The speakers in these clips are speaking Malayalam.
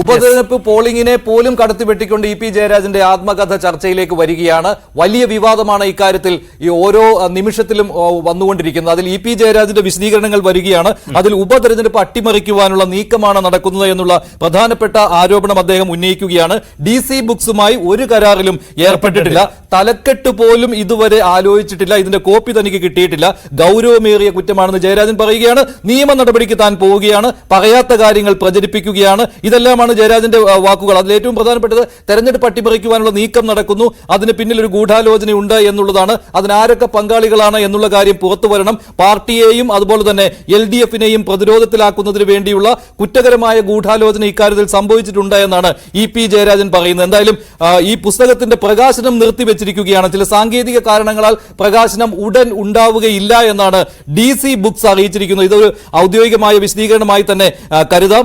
ഉപതെരഞ്ഞെടുപ്പ് പോളിംഗിനെ പോലും കടത്തിവെട്ടിക്കൊണ്ട് ഇ പി ജയരാജന്റെ ആത്മകഥ ചർച്ചയിലേക്ക് വരികയാണ്. വലിയ വിവാദമാണ് ഇക്കാര്യത്തിൽ ഈ ഓരോ നിമിഷത്തിലും വന്നുകൊണ്ടിരിക്കുന്നത്. അതിൽ ഇ പി ജയരാജന്റെ വിശദീകരണങ്ങൾ വരികയാണ്. അതിൽ ഉപതെരഞ്ഞെടുപ്പ് അട്ടിമറിക്കുവാനുള്ള നീക്കമാണ് നടക്കുന്നത് എന്നുള്ള പ്രധാനപ്പെട്ട ആരോപണം അദ്ദേഹം ഉന്നയിക്കുകയാണ്. ഡി സി ബുക്സുമായി ഒരു കരാറിലും ഏർപ്പെട്ടിട്ടില്ല. തലക്കെട്ട് പോലും ഇതുവരെ ആലോചിച്ചിട്ടില്ല. ഇതിന്റെ കോപ്പി തനിക്ക് കിട്ടിയിട്ടില്ല. ഗൗരവമേറിയ കുറ്റമാണെന്ന് ജയരാജൻ പറയുകയാണ്. നിയമ നടപടിക്ക് താൻ പോവുകയാണ്. പറയാത്ത കാര്യങ്ങൾ പ്രചരിപ്പിക്കുകയാണ്. ഇതെല്ലാമാണ് ജയരാജന്റെ വാക്കുകൾ. അതിൽ ഏറ്റവും പ്രധാനപ്പെട്ടത് തെരഞ്ഞെടുപ്പ് അട്ടിമറിക്കുവാനുള്ള നീക്കം നടക്കുന്നു. അതിന് പിന്നിൽ ഒരു ഗൂഢാലോചനയുണ്ട് എന്നുള്ളതാണ്. അതിനാരൊക്കെ പങ്കാളികളാണ് എന്നുള്ള കാര്യം പുറത്തു വരണം. പാർട്ടിയെയും അതുപോലെ തന്നെ എൽ ഡി എഫിനെയും പ്രതിരോധത്തിലാക്കുന്നതിന് വേണ്ടിയുള്ള കുറ്റകരമായ ഗൂഢാലോചന ഇക്കാര്യത്തിൽ സംഭവിച്ചിട്ടുണ്ട് എന്നാണ് ഇ പി ജയരാജൻ പറയുന്നത്. എന്തായാലും ഈ പുസ്തകത്തിന്റെ പ്രകാശനം നിർത്തിവെച്ചിരിക്കുകയാണ് ചില സാങ്കേതിക കാരണങ്ങളാൽ പ്രകാശനം ഉടൻ ഉണ്ടാവുകയില്ല എന്നാണ് ഡി സി ബുക്സ് അറിയിച്ചിരിക്കുന്നത്. ഇതൊരു ഔദ്യോഗികമായ വിശദീകരണമായി തന്നെ കരുതാം.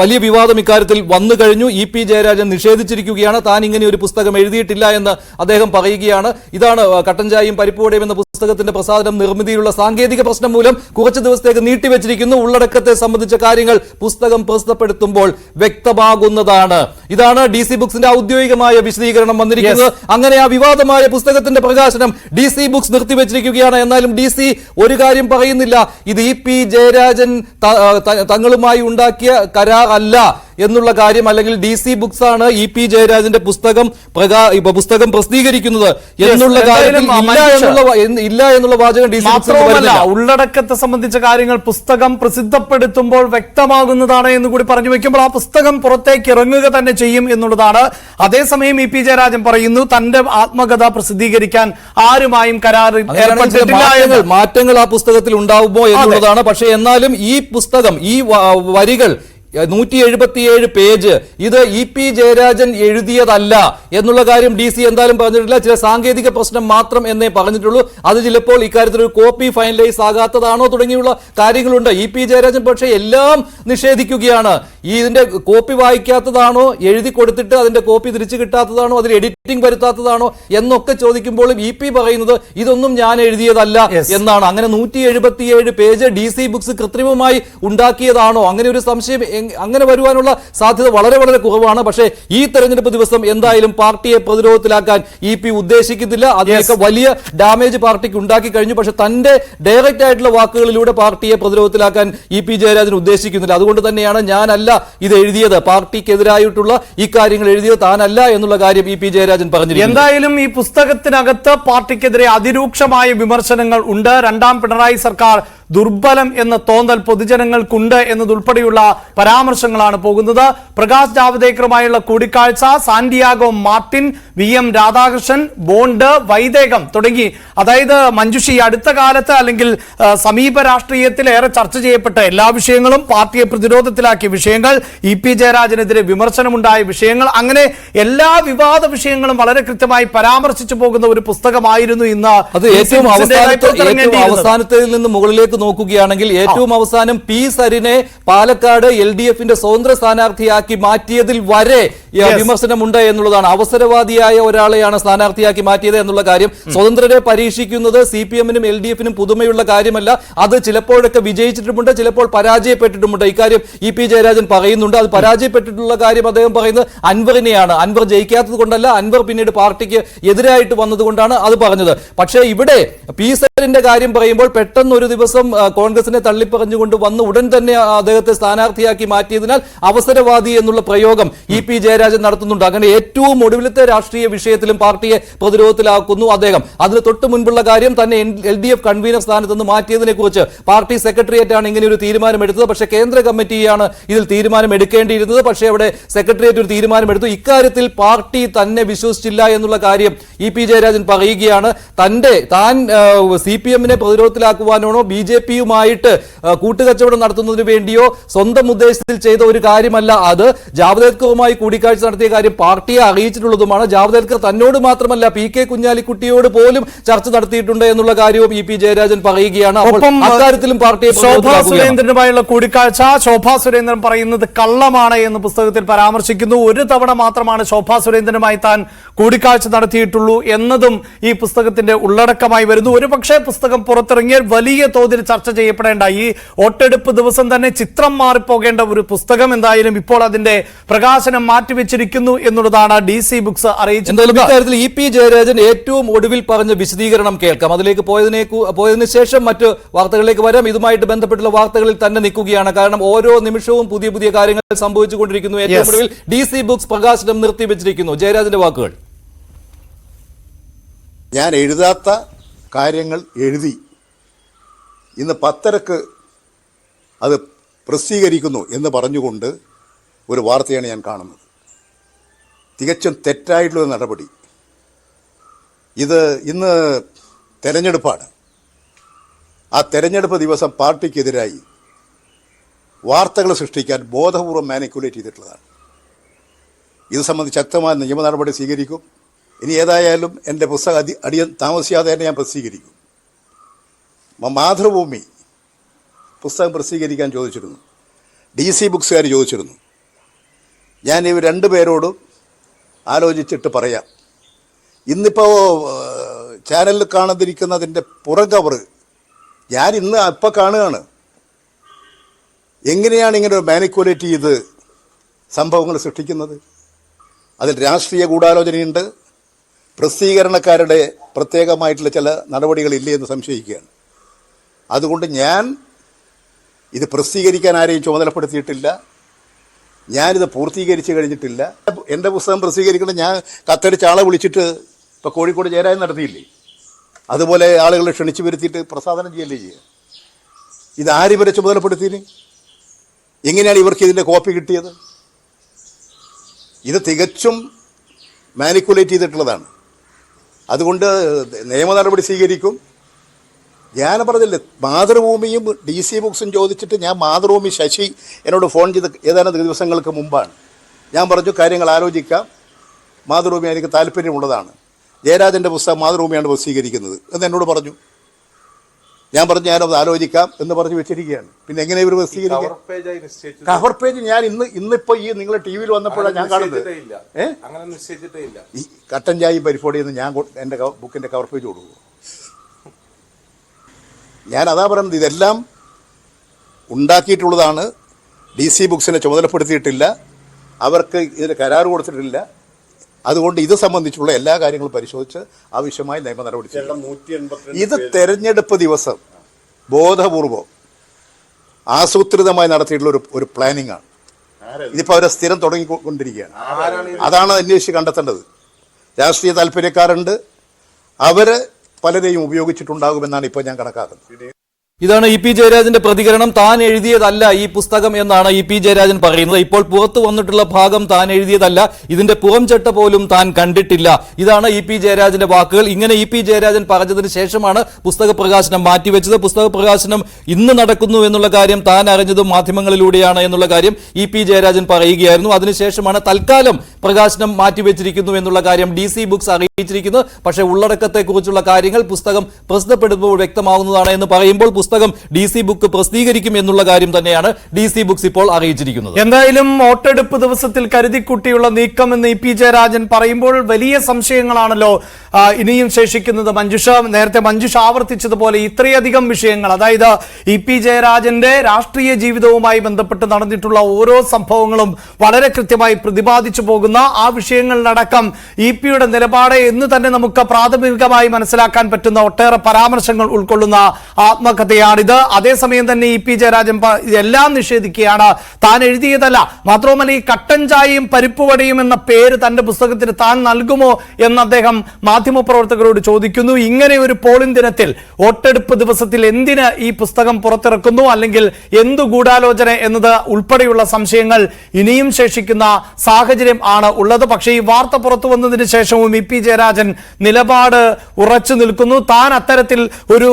വലിയ വിവാദം ഇക്കാര്യത്തിൽ വന്നു കഴിഞ്ഞു. ഇ പി ജയരാജൻ നിഷേധിച്ചിരിക്കുകയാണ്. താൻ ഇങ്ങനെ ഒരു പുസ്തകം എഴുതിയിട്ടില്ല എന്ന് അദ്ദേഹം പറയുകയാണ്. ഇതാണ് ആ, കട്ടൻ ചായയും പരിപ്പുവടയും എന്ന പുസ്തകത്തിന്റെ പ്രസാദനം നിർമ്മിതിയിലുള്ള സാങ്കേതിക പ്രശ്നം മൂലം കുറച്ച് ദിവസത്തേക്ക് നീട്ടിവെച്ചിരിക്കുന്നു. ഉള്ളടക്കത്തെ സംബന്ധിച്ച കാര്യങ്ങൾ പുസ്തകം പ്രസിദ്ധപ്പെടുത്തുമ്പോൾ വ്യക്തമാകുന്നതാണ്. ഇതാണ് ഡി സി ബുക്സിന്റെ ഔദ്യോഗികമായ വിശദീകരണം വന്നിരിക്കുന്നത്. അങ്ങനെ ആ വിവാദമായ പുസ്തകത്തിന്റെ പ്രകാശനം ഡി സി ബുക്സ് നിർത്തിവെച്ചിരിക്കുകയാണ്. എന്നാലും ഡി സി ഒരു കാര്യം പറയുന്നില്ല. ഇത് ഇ പി ജയരാജൻ തങ്ങളുമായി ഉണ്ടാക്കിയ കരാർ അല്ല എന്നുള്ള കാര്യം അല്ലെങ്കിൽ ഡി സി ബുക്സ് ആണ് ഇ പി ജയരാജന്റെ പുസ്തകം പ്രകാ- പുസ്തകം പ്രസിദ്ധീകരിക്കുന്നത് എന്നുള്ള കാര്യം ഇല്ല എന്നുള്ള വാചകം ഡി സി മാത്രവുമല്ല ഉള്ളടക്കത്തെ സംബന്ധിച്ച കാര്യങ്ങൾ പുസ്തകം പ്രസിദ്ധപ്പെടുത്തുമ്പോൾ വ്യക്തമാകുന്നതാണ് എന്ന് കൂടി പറഞ്ഞു വെക്കുമ്പോൾ ആ പുസ്തകം പുറത്തേക്ക് ഇറങ്ങുക തന്നെ ചെയ്യും എന്നുള്ളതാണ്. അതേസമയം ഇ പി ജയരാജൻ പറയുന്നു തന്റെ ആത്മകഥ പ്രസിദ്ധീകരിക്കാൻ ആരുമായും കരാറിൽ ഏർപ്പെട്ടിട്ടില്ല മാറ്റങ്ങൾ ആ പുസ്തകത്തിൽ ഉണ്ടാവുമോ എന്നുള്ളതാണ്. പക്ഷേ എന്നാലും ഈ പുസ്തകം ഈ വരികൾ നൂറ്റി എഴുപത്തിയേഴ് പേജ്. ഇത് ഇ പി ജയരാജൻ എഴുതിയതല്ല എന്നുള്ള കാര്യം ഡി സി എന്തായാലും പറഞ്ഞിട്ടില്ല. ചില സാങ്കേതിക പ്രശ്നം മാത്രം എന്നേ പറഞ്ഞിട്ടുള്ളൂ. അത് ചിലപ്പോൾ ഇക്കാര്യത്തിൽ ഒരു കോപ്പി ഫൈനലൈസ് ആകാത്തതാണോ തുടങ്ങിയുള്ള കാര്യങ്ങളുണ്ട്. ഇ പി ജയരാജൻ പക്ഷേ എല്ലാം നിഷേധിക്കുകയാണ്. ഈ ഇതിന്റെ കോപ്പി വായിക്കാത്തതാണോ? എഴുതി കൊടുത്തിട്ട് അതിന്റെ കോപ്പി തിരിച്ചു കിട്ടാത്തതാണോ? അതിൽ എഡിറ്റിംഗ് വരുത്താത്തതാണോ? എന്നൊക്കെ ചോദിക്കുമ്പോഴും ഇ പി പറയുന്നത് ഇതൊന്നും ഞാൻ എഴുതിയതല്ല എന്നാണ്. അങ്ങനെ നൂറ്റി എഴുപത്തിയേഴ് പേജ് ഡി സി ബുക്സ് കൃത്രിമമായി ഉണ്ടാക്കിയതാണോ? അങ്ങനെ ഒരു സംശയം അങ്ങനെ വരുവാനുള്ള സാധ്യത വളരെ വളരെ കുറവാണ്. പക്ഷേ ഈ തെരഞ്ഞെടുപ്പ് ദിവസം എന്തായാലും പാർട്ടിയെ പ്രതിരോധത്തിലാക്കാൻ ഇ പി ഉദ്ദേശിക്കുന്നില്ല. അതിനൊക്കെ വലിയ ഡാമേജ് പാർട്ടിക്ക് ഉണ്ടാക്കി കഴിഞ്ഞു. പക്ഷെ തന്റെ ഡയറക്റ്റ് ആയിട്ടുള്ള വാക്കുകളിലൂടെ പാർട്ടിയെ പ്രതിരോധത്തിലാക്കാൻ ഇ പി ജയരാജൻ ഉദ്ദേശിക്കുന്നില്ല. അതുകൊണ്ട് തന്നെയാണ് ഞാനല്ല ഇത് എഴുതിയത്. പാർട്ടിക്കെതിരായിട്ടുള്ള ഈ കാര്യങ്ങൾ എഴുതിയത് താനല്ല എന്നുള്ള കാര്യം ഇ പി ജയരാജൻ പറഞ്ഞു എന്തായാലും ഈ പുസ്തകത്തിനകത്ത് പാർട്ടിക്കെതിരെ അതിരൂക്ഷമായ വിമർശനങ്ങൾ ഉണ്ട്. രണ്ടാം പിണറായി സർക്കാർ ദുർബലം എന്ന തോന്നൽ പൊതുജനങ്ങൾക്കുണ്ട് എന്നതുൾപ്പെടെയുള്ള പരാമർശങ്ങളാണ് പോകുന്നത് പ്രകാശ് ജാവദേക്കറുമായുള്ള കൂടിക്കാഴ്ച Santiago Martin V M Radhakrishnan bond Vaidekam തുടങ്ങി അതായത് മഞ്ജുഷി അടുത്ത കാലത്ത് അല്ലെങ്കിൽ സമീപ രാഷ്ട്രീയത്തിൽ ഏറെ ചർച്ച ചെയ്യപ്പെട്ട എല്ലാ വിഷയങ്ങളും പാർട്ടിയെ പ്രതിരോധത്തിലാക്കിയ വിഷയങ്ങൾ ഇ പി ജയരാജനെതിരെ വിമർശനമുണ്ടായ വിഷയങ്ങൾ അങ്ങനെ എല്ലാ വിവാദ വിഷയങ്ങളും വളരെ കൃത്യമായി പരാമർശിച്ചു പോകുന്ന ഒരു പുസ്തകമായിരുന്നു ഇന്ന് അത് ഏറ്റവും അവസാനത്തെ. അവസാനത്തിൽ നിന്ന് മുകളിലേക്ക് നോക്കുകയാണെങ്കിൽ ഏറ്റവും അവസാനം പി സരിനെ പാലക്കാട് എൽ ഡി എഫിന്റെ സ്വതന്ത്ര സ്ഥാനാർത്ഥിയാക്കി മാറ്റിയതിൽ വരെ വിമർശനമുണ്ട് എന്നുള്ളതാണ്. അവസരവാദിയായ ഒരാളെയാണ് സ്ഥാനാർത്ഥിയാക്കി മാറ്റിയത് എന്നുള്ള കാര്യം. സ്വതന്ത്രരെ പരീക്ഷിക്കുന്നത് സി പി എമ്മിനും എൽ ഡി എഫിനും പുതുമയുള്ള കാര്യമല്ല. അത് ചിലപ്പോഴൊക്കെ വിജയിച്ചിട്ടുമുണ്ട് ചിലപ്പോൾ പരാജയപ്പെട്ടിട്ടുമുണ്ട്. ഇക്കാര്യം ഇ പി ജയരാജൻ പറയുന്നുണ്ട്. അത് പരാജയപ്പെട്ടിട്ടുള്ള കാര്യം അദ്ദേഹം പറയുന്നത് അൻവറിനെയാണ്. അൻവർ ജയിക്കാത്തത് കൊണ്ടല്ല അൻവർ പിന്നീട് പാർട്ടിക്ക് എതിരായിട്ട് വന്നതുകൊണ്ടാണ് അത് പറഞ്ഞത്. പക്ഷേ ഇവിടെ പി സരിന്റെ കാര്യം പറയുമ്പോൾ പെട്ടെന്ന് ഒരു ദിവസം കോൺഗ്രസിനെ തള്ളിപ്പറഞ്ഞുകൊണ്ട് വന്ന് ഉടൻ തന്നെ അദ്ദേഹത്തെ സ്ഥാനാർത്ഥിയാക്കി മാറ്റിയതിനാൽ അവസരവാദി എന്നുള്ള പ്രയോഗം ഇ പി ജയരാജൻ നടത്തുന്നുണ്ട്. അങ്ങനെ ഏറ്റവും ഒടുവിലത്തെ രാഷ്ട്രീയ വിഷയത്തിലും പാർട്ടിയെ പ്രതിരോധത്തിലാക്കുന്നു അദ്ദേഹം. അതിന് തൊട്ട് മുൻപുള്ള കാര്യം തന്നെ എൽ ഡി എഫ് കൺവീനർ സ്ഥാനത്ത് നിന്ന് മാറ്റിയതിനെ കുറിച്ച് പാർട്ടി സെക്രട്ടേറിയറ്റ് ആണ് ഇങ്ങനെ ഒരു തീരുമാനമെടുത്തത്. പക്ഷേ കേന്ദ്ര കമ്മിറ്റിയാണ് ഇതിൽ തീരുമാനം എടുക്കേണ്ടിയിരുന്നത് പക്ഷേ അവിടെ സെക്രട്ടേറിയറ്റ് ഒരു തീരുമാനമെടുത്തു. ഇക്കാര്യത്തിൽ പാർട്ടി തന്നെ വിശ്വസിച്ചില്ല എന്നുള്ള കാര്യം ഇ പി ജയരാജൻ പറയുകയാണ്. തന്റെ താൻ സി പി എമ്മിനെ പ്രതിരോധത്തിലാക്കുവാനാണോ ബി ജെ പിയുമായിട്ട് കൂട്ടുകച്ചവടം നടത്തുന്നതിന് വേണ്ടിയോ സ്വന്തം ഉദ്ദേശത്തിൽ ചെയ്ത ഒരു കാര്യമല്ല അത്. ജാവദേക്കറുമായി കൂടിക്കാഴ്ച നടത്തിയ കാര്യം പാർട്ടിയെ അറിയിച്ചിട്ടുള്ളതുമാണ്. ജാവദേക്കർ തന്നോട് മാത്രമല്ല പി കെ കുഞ്ഞാലിക്കുട്ടിയോട് പോലും ചർച്ച നടത്തിയിട്ടുണ്ട് എന്നുള്ള കാര്യവും ഇ പി ജയരാജൻ പറയുകയാണ്. അക്കാര്യത്തിലും പാർട്ടിയെ ശോഭാ സുരേന്ദ്രനുമായുള്ള കൂടിക്കാഴ്ച ശോഭാ സുരേന്ദ്രൻ പറയുന്നത് കള്ളമാണ് എന്ന് പുസ്തകത്തിൽ പരാമർശിക്കുന്നു. ഒരു തവണ മാത്രമാണ് ശോഭാ സുരേന്ദ്രനുമായി താൻ കൂടിക്കാഴ്ച നടത്തിയിട്ടുള്ളൂ എന്നതും ഈ പുസ്തകത്തിന്റെ ഉള്ളടക്കമായി വരുന്നു. ഒരു പക്ഷേ പക്ഷേ പുസ്തകം പുറത്തിറങ്ങിയാൽ വലിയ തോതിൽ ചർച്ച ചെയ്യപ്പെടേണ്ട ഈ വോട്ടെടുപ്പ് ദിവസം തന്നെ ചിത്രം മാറിപ്പോകേണ്ട ഒരു പുസ്തകം എന്തായാലും ഇപ്പോൾ അതിന്റെ പ്രകാശനം മാറ്റിവെച്ചിരിക്കുന്നു എന്നുള്ളതാണ് ഡി സി ബുക്സ് അറിയിച്ചത് ഇക്കാര്യത്തിൽ ഇ പി ജയരാജൻ ഏറ്റവും ഒടുവിൽ പറഞ്ഞ വിശദീകരണം കേൾക്കാം. അതിലേക്ക് പോയതിനെ പോയതിനു ശേഷം മറ്റ് വാർത്തകളിലേക്ക് വരാം. ഇതുമായിട്ട് ബന്ധപ്പെട്ടുള്ള വാർത്തകളിൽ തന്നെ നിൽക്കുകയാണ്. കാരണം ഓരോ നിമിഷവും പുതിയ പുതിയ കാര്യങ്ങൾ സംഭവിച്ചുകൊണ്ടിരിക്കുന്നു ഏറ്റവും. ഒടുവിൽ ഡി സി ബുക്സ് പ്രകാശനം നിർത്തിവെച്ചിരിക്കുന്നു. ജയരാജന്റെ വാക്കുകൾ. ഞാൻ എഴുതാത്ത കാര്യങ്ങൾ എഴുതി. ഇന്ന് പത്തരക്ക് അത് പ്രസിദ്ധീകരിക്കുന്നു എന്ന് പറഞ്ഞുകൊണ്ട് ഒരു വാർത്തയാണ് ഞാൻ കാണുന്നത്. തികച്ചും തെറ്റായിട്ടുള്ള നടപടി. ഇത് ഇന്ന് തെരഞ്ഞെടുപ്പാണ്. ആ തെരഞ്ഞെടുപ്പ് ദിവസം പാർട്ടിക്കെതിരായി വാർത്തകൾ സൃഷ്ടിക്കാൻ ബോധപൂർവം മാനിക്കുലേറ്റ് ചെയ്തിട്ടുള്ളതാണ്. ഇത് സംബന്ധിച്ച് ശക്തമായ നിയമ നടപടി സ്വീകരിക്കും. ഇനി ഏതായാലും എന്റെ പുസ്തകം അതി അടിയ താമസിയാതെ തന്നെ ഞാൻ പ്രസിദ്ധീകരിക്കും. മാതൃഭൂമി പുസ്തകം പ്രസിദ്ധീകരിക്കാൻ ചോദിച്ചിരുന്നു. ഡി സി ബുക്സുകാർ ചോദിച്ചിരുന്നു. ഞാൻ ഇവർ രണ്ട് പേരോടും ആലോചിച്ചിട്ട് പറയാം. ഇന്നിപ്പോൾ ചാനലിൽ കാണാതിരിക്കുന്നതിന്റെ പുറം കവറ് ഞാൻ ഇന്ന് അപ്പം കാണുകയാണ്. എങ്ങനെയാണ് ഇങ്ങനെ ഒരു മാനിക്കുലേറ്റ് ചെയ്ത് സംഭവങ്ങൾ സൃഷ്ടിക്കുന്നത്? അതിൽ രാഷ്ട്രീയ ഗൂഢാലോചനയുണ്ട്. പ്രസിദ്ധീകരണക്കാരുടെ പ്രത്യേകമായിട്ടുള്ള ചില നടപടികളില്ലേ എന്ന് സംശയിക്കുകയാണ്. അതുകൊണ്ട് ഞാൻ ഇത് പ്രസിദ്ധീകരിക്കാൻ ആരെയും ചുമതലപ്പെടുത്തിയിട്ടില്ല. ഞാനിത് പൂർത്തീകരിച്ച് കഴിഞ്ഞിട്ടില്ല. എന്റെ പുസ്തകം പ്രസിദ്ധീകരിക്കണം ഞാൻ കത്തടിച്ച ആളെ വിളിച്ചിട്ട് ഇപ്പോൾ കോഴിക്കോട് ചേരാൻ നടത്തിയില്ലേ? അതുപോലെ ആളുകളെ ക്ഷണിച്ചു വരുത്തിയിട്ട് പ്രസാദനം ചെയ്യല്ലേ ചെയ്യുക ഇത് ആര് ഇവരെ ചുമതലപ്പെടുത്തിന് എങ്ങനെയാണ് ഇവർക്ക് ഇതിന്റെ കോപ്പി കിട്ടിയത്? ഇത് തികച്ചും മാനിക്കുലേറ്റ് ചെയ്തിട്ടുള്ളതാണ്. അതുകൊണ്ട് നിയമ നടപടി സ്വീകരിക്കും. ഞാൻ പറഞ്ഞില്ലേ മാതൃഭൂമിയും ഡി സി ബുക്സും ചോദിച്ചിട്ട് ഞാൻ മാതൃഭൂമി ശശി എന്നോട് ഫോൺ ചെയ്ത് ഏതാനും ദിവസങ്ങൾക്ക് മുമ്പാണ്. ഞാൻ പറഞ്ഞു കാര്യങ്ങൾ ആലോചിക്കാം. മാതൃഭൂമി എനിക്ക് താല്പര്യമുള്ളതാണ്. ജയരാജന്റെ പുസ്തകം മാതൃഭൂമിയാണ് പ്രസിദ്ധീകരിക്കുന്നത് എന്ന് എന്നോട് പറഞ്ഞു. ഞാൻ പറഞ്ഞു ഞാനത് ആലോചിക്കാം എന്ന് പറഞ്ഞ് വെച്ചിരിക്കുകയാണ്. പിന്നെ എങ്ങനെ ഇവർ പ്രസിദ്ധീകരിക്കുക കവർ പേജ് ഞാൻ ഇന്ന് ഇന്നിപ്പോ ഈ നിങ്ങൾ ടി വിയിൽ വന്നപ്പോഴാണ് ഞാൻ കാണുന്നത്. ഈ കട്ടൻ ചായ പരിപാടി നിന്ന് ഞാൻ എന്റെ എന്റെ ബുക്കിന്റെ കവർ പേജ് കൊടുക്കും. ഞാൻ അതാ പറയുന്നത് ഇതെല്ലാം ഉണ്ടാക്കിയിട്ടുള്ളതാണ് ഡി സി ബുക്സിനെ ചുമതലപ്പെടുത്തിയിട്ടില്ല. അവർക്ക് ഇതിന് കരാർ കൊടുത്തിട്ടില്ല. അതുകൊണ്ട് ഇത് സംബന്ധിച്ചുള്ള എല്ലാ കാര്യങ്ങളും പരിശോധിച്ച് ആവശ്യമായ നിയമ നടപടി. ഇത് തെരഞ്ഞെടുപ്പ് ദിവസം ബോധപൂർവം ആസൂത്രിതമായി നടത്തിയിട്ടുള്ള ഒരു ഒരു പ്ലാനിംഗ് ആണ്. ഇതിപ്പോൾ അവരെ സ്ഥിരം തുടങ്ങിക്കൊണ്ടിരിക്കുകയാണ്. അതാണ് അന്വേഷിച്ച് കണ്ടെത്തേണ്ടത്. രാഷ്ട്രീയ താല്പര്യക്കാരുണ്ട്. അവർ പലരെയും ഉപയോഗിച്ചിട്ടുണ്ടാകുമെന്നാണ് ഇപ്പോൾ ഞാൻ കണക്കാക്കുന്നത്. ഇതാണ് ഇ പി ജയരാജന്റെ പ്രതികരണം. താൻ എഴുതിയതല്ല ഈ പുസ്തകം എന്നാണ് ഇ പി ജയരാജൻ പറയുന്നത്. ഇപ്പോൾ പുറത്തു വന്നിട്ടുള്ള ഭാഗം താൻ എഴുതിയതല്ല. ഇതിന്റെ പുറംചട്ട പോലും താൻ കണ്ടിട്ടില്ല. ഇതാണ് ഇ പി ജയരാജന്റെ വാക്കുകൾ. ഇങ്ങനെ ഇ പി ജയരാജൻ പറഞ്ഞതിന് ശേഷമാണ് പുസ്തക പ്രകാശനം മാറ്റിവെച്ചത്. പുസ്തക പ്രകാശനം ഇന്ന് നടക്കുന്നു എന്നുള്ള കാര്യം താൻ അറിഞ്ഞതും മാധ്യമങ്ങളിലൂടെയാണ് എന്നുള്ള കാര്യം ഇ പി ജയരാജൻ പറയുകയായിരുന്നു. അതിനുശേഷമാണ് തൽക്കാലം പ്രകാശനം മാറ്റിവെച്ചിരിക്കുന്നു എന്നുള്ള കാര്യം ഡി സി ബുക്സ് അറിയിച്ചിരിക്കുന്നത് പക്ഷേ ഉള്ളടക്കത്തെക്കുറിച്ചുള്ള കാര്യങ്ങൾ പുസ്തകം പ്രസിദ്ധപ്പെടുമ്പോൾ വ്യക്തമാകുന്നതാണ് എന്ന് പറയുമ്പോൾ പുസ്തകം ഡി സി ബുക്ക് പ്രസിദ്ധീകരിക്കും എന്നുള്ള കാര്യം തന്നെയാണ് ഡി സി ബുക്സ് ഇപ്പോൾ അറിയിച്ചിരിക്കുന്നത്. എന്തായാലും വോട്ടെടുപ്പ് ദിവസത്തിൽ കരുതിക്കുട്ടിയുള്ള നീക്കം എന്ന് ഇ പി ജയരാജൻ പറയുമ്പോൾ വലിയ സംശയങ്ങളാണല്ലോ ഇനിയും ശേഷിക്കുന്നത്. മഞ്ജുഷ നേരത്തെ മഞ്ജുഷ ആവർത്തിച്ചതുപോലെ ഇത്രയധികം വിഷയങ്ങൾ അതായത് ഇ പി ജയരാജന്റെ രാഷ്ട്രീയ ജീവിതവുമായി ബന്ധപ്പെട്ട് നടന്നിട്ടുള്ള ഓരോ സംഭവങ്ങളും വളരെ കൃത്യമായി പ്രതിപാദിച്ചു പോകുന്ന ആ വിഷയങ്ങളിലടക്കം ഇ പിയുടെ നിലപാട് എന്ന് തന്നെ നമുക്ക് പ്രാഥമികമായി മനസ്സിലാക്കാൻ പറ്റുന്ന ഒട്ടേറെ പരാമർശങ്ങൾ ഉൾക്കൊള്ളുന്ന ആത്മകഥയാണിത് അതേസമയം തന്നെ ഇ പി ജയരാജൻ ഇതെല്ലാം നിഷേധിക്കുകയാണ്. താൻ എഴുതിയതല്ല. മാത്രവുമല്ല ഈ കട്ടൻ ചായയും പരിപ്പുവടയും എന്ന പേര് തന്റെ പുസ്തകത്തിന് താൻ നൽകുമോ എന്ന് അദ്ദേഹം മാധ്യമപ്രവർത്തകരോട് ചോദിക്കുന്നു. ഇങ്ങനെ ഒരു പോളിംഗ് ദിനത്തിൽ വോട്ടെടുപ്പ് ദിവസത്തിൽ എന്തിന് ഈ പുസ്തകം പുറത്തിറക്കുന്നു? അല്ലെങ്കിൽ എന്തു ഗൂഢാലോചന എന്നത് ഉൾപ്പെടെയുള്ള സംശയങ്ങൾ ഇനിയും ശേഷിക്കുന്ന സാഹചര്യം ആണ് ഉള്ളത്. പക്ഷേ ഈ വാർത്ത പുറത്തു വന്നതിന് ശേഷവും ഇ പി ജയരാജൻ നിലപാട് ഉറച്ചു നിൽക്കുന്നു. താൻ അത്തരത്തിൽ ഒരു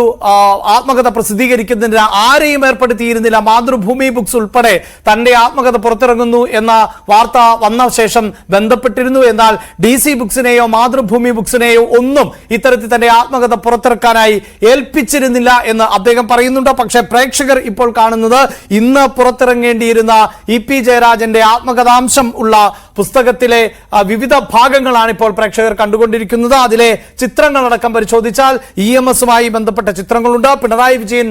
ആത്മകഥ ആത്മകഥ പ്രസിദ്ധീകരിക്കുന്നതിന് ആരെയും ഏർപ്പെടുത്തിയിരുന്നില്ല. മാതൃഭൂമി ബുക്സ് ഉൾപ്പെടെ തന്റെ ആത്മകഥ പുറത്തിറങ്ങുന്നു എന്ന വാർത്ത വന്ന ശേഷം ബന്ധപ്പെട്ടിരുന്നു. എന്നാൽ ഡി സി ബുക്സിനെയോ മാതൃഭൂമി ബുക്സിനെയോ ഒന്നും ഇത്തരത്തിൽ തന്റെ ആത്മകഥ പുറത്തിറക്കാനായി ഏൽപ്പിച്ചിരുന്നില്ല എന്ന് അദ്ദേഹം പറയുന്നുണ്ട്. പക്ഷേ പ്രേക്ഷകർ ഇപ്പോൾ കാണുന്നത് ഇന്ന് പുറത്തിറങ്ങേണ്ടിയിരുന്ന ഇ പി ജയരാജന്റെ ആത്മകഥാംശം ഉള്ള പുസ്തകത്തിലെ വിവിധ ഭാഗങ്ങളാണ് ഇപ്പോൾ പ്രേക്ഷകർ കണ്ടുകൊണ്ടിരിക്കുന്നത്. അതിലെ ചിത്രങ്ങളടക്കം പരിശോധിച്ചാൽ ഇ എം എസുമായി ബന്ധപ്പെട്ട ചിത്രങ്ങളുണ്ട്. പിണറായി വിജയൻ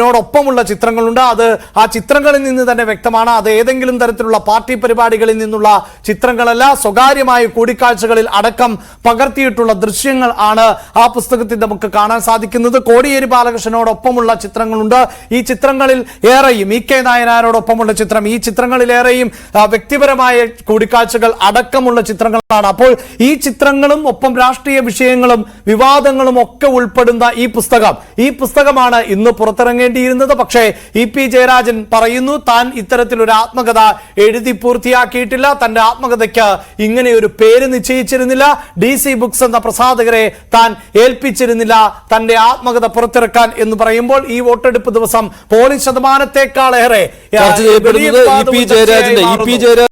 നോടൊപ്പമുള്ള ചിത്രങ്ങളുണ്ട്. അത് ആ ചിത്രങ്ങളിൽ നിന്ന് തന്നെ വ്യക്തമാണ്. അത് ഏതെങ്കിലും തരത്തിലുള്ള പാർട്ടി പരിപാടികളിൽ നിന്നുള്ള ചിത്രങ്ങളല്ല. സ്വകാര്യമായ കൂടിക്കാഴ്ചകളിൽ അടക്കം പകർത്തിയിട്ടുള്ള ദൃശ്യങ്ങൾ ആണ് ആ പുസ്തകത്തിൽ നമുക്ക് കാണാൻ സാധിക്കുന്നത്. കോടിയേരി ബാലകൃഷ്ണനോടൊപ്പമുള്ള ചിത്രങ്ങളുണ്ട്. ഈ ചിത്രങ്ങളിൽ ഏറെയും ഇ കെ നായനാരോടൊപ്പമുള്ള ചിത്രം. ഈ ചിത്രങ്ങളിലേറെയും വ്യക്തിപരമായ വ്യക്തിപരമായ കൂടിക്കാഴ്ചകൾ അടക്കമുള്ള ചിത്രങ്ങളാണ്. അപ്പോൾ ഈ ചിത്രങ്ങളും ഒപ്പം രാഷ്ട്രീയ വിഷയങ്ങളും വിവാദങ്ങളും ഒക്കെ ഉൾപ്പെടുന്ന ഈ പുസ്തകം. ഈ പുസ്തകമാണ് ഇന്ന് പുറത്തിറങ്ങേണ്ടിയിരുന്നത്. പക്ഷേ ഇ പി ജയരാജൻ പറയുന്നു താൻ ഇത്തരത്തിലൊരു ആത്മകഥ എഴുതി പൂർത്തിയാക്കിയിട്ടില്ല. തന്റെ ആത്മകഥയ്ക്ക് ഇങ്ങനെ ഒരു പേര് നിശ്ചയിച്ചിരുന്നില്ല. ഡി സി ബുക്സ് എന്ന പ്രസാധകരെ താൻ ഏൽപ്പിച്ചിരുന്നില്ല. തന്റെ ആത്മകഥ പുറത്തിറക്കാൻ എന്ന് പറയുമ്പോൾ ഈ വോട്ടെടുപ്പ് ദിവസം പോളിംഗ് ശതമാനത്തെക്കാളേറെ ചർച്ച ചെയ്യപ്പെടുന്നത് ഇ പി ജയരാജന്റെ ഇ പി ജയരാജൻ